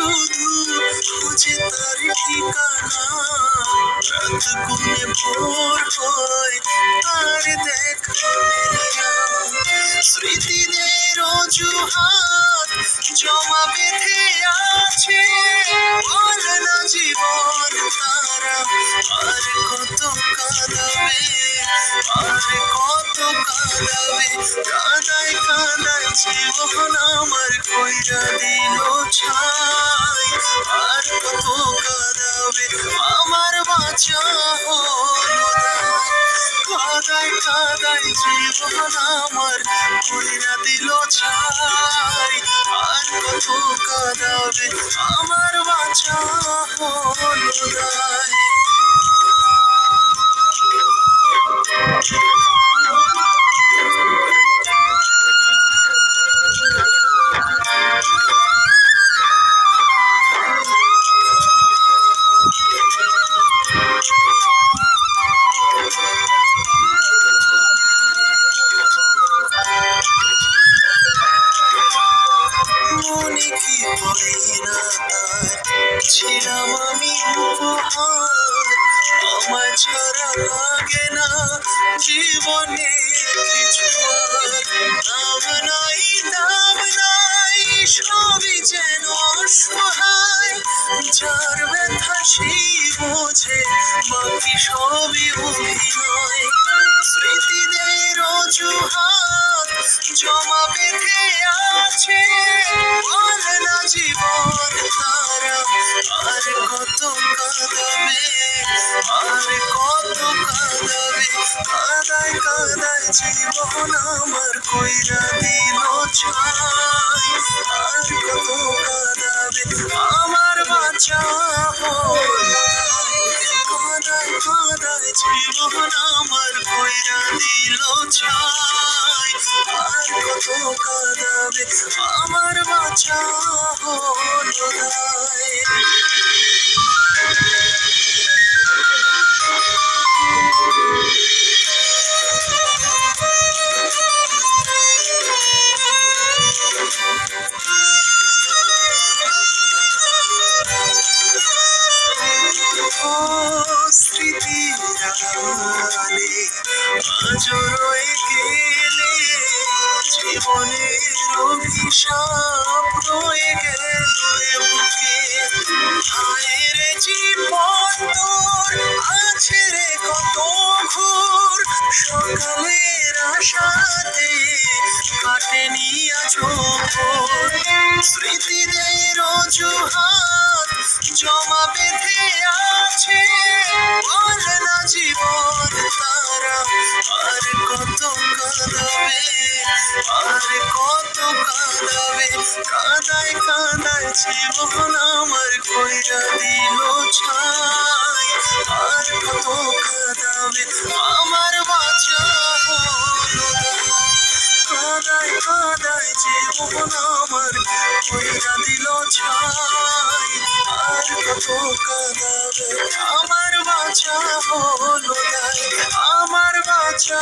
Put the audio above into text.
শুধু খুঁজে তার ঠিকানা। গুনে ভোর হয় আর দেখা স্মৃতিদের অজুহাত জমা বেঁধে আছে। বল জীবন তারা, আর কত কাঁদাবে? আর কত কাঁদাবে, কাঁদায় কাঁদায় জীবন আমার কইরা দিল ছাই। আর কত কাঁদাবে, আমার বাঁচা হলো দায় কাদায় কাদায় জীবন আমার কইরা দিল ছাই। আর কত কাদাবে, আমার বাঁচা হলো আমার ছাড়া লাগে না জীবনে কিছু নাম নাই নাম নাই সবই যেন অসহায় যার ব্যথা সেই বোঝে, বাকি সবই অভিনয় জীবন আমার কইরা দিল ছাই। আর কত কাঁদাবে আমার বাঁচা কাদায় কাদায় জীবন আমার কইরা দিল ছাই। আর কত কাঁদাবে আমার বাঁচা হলো স্মৃতি আজ রয়ে গেলে জীবনের অভিশাপ রয়ে গেল বুকে। হায় রে জীবন তোর আছে রে কত ঘোর। সকালের আশাতে কাটেনি আজ স্মৃতিদের অজুহাত জমা বেঁধে আছে। বল না জীবন তারা, আর কত কাঁদাবে, আর কত কাঁদাবে। কাঁদায় কাঁদায় জীবন আমার কইরা দিল ছাই। আর কত কাঁদাবে, আমার বাঁচা হলো দায় কাদায় কাদায় জীবন আমার কইরা দিল ছাই। আর দাবে আমার বাঁচা হলো আমার বাঁচা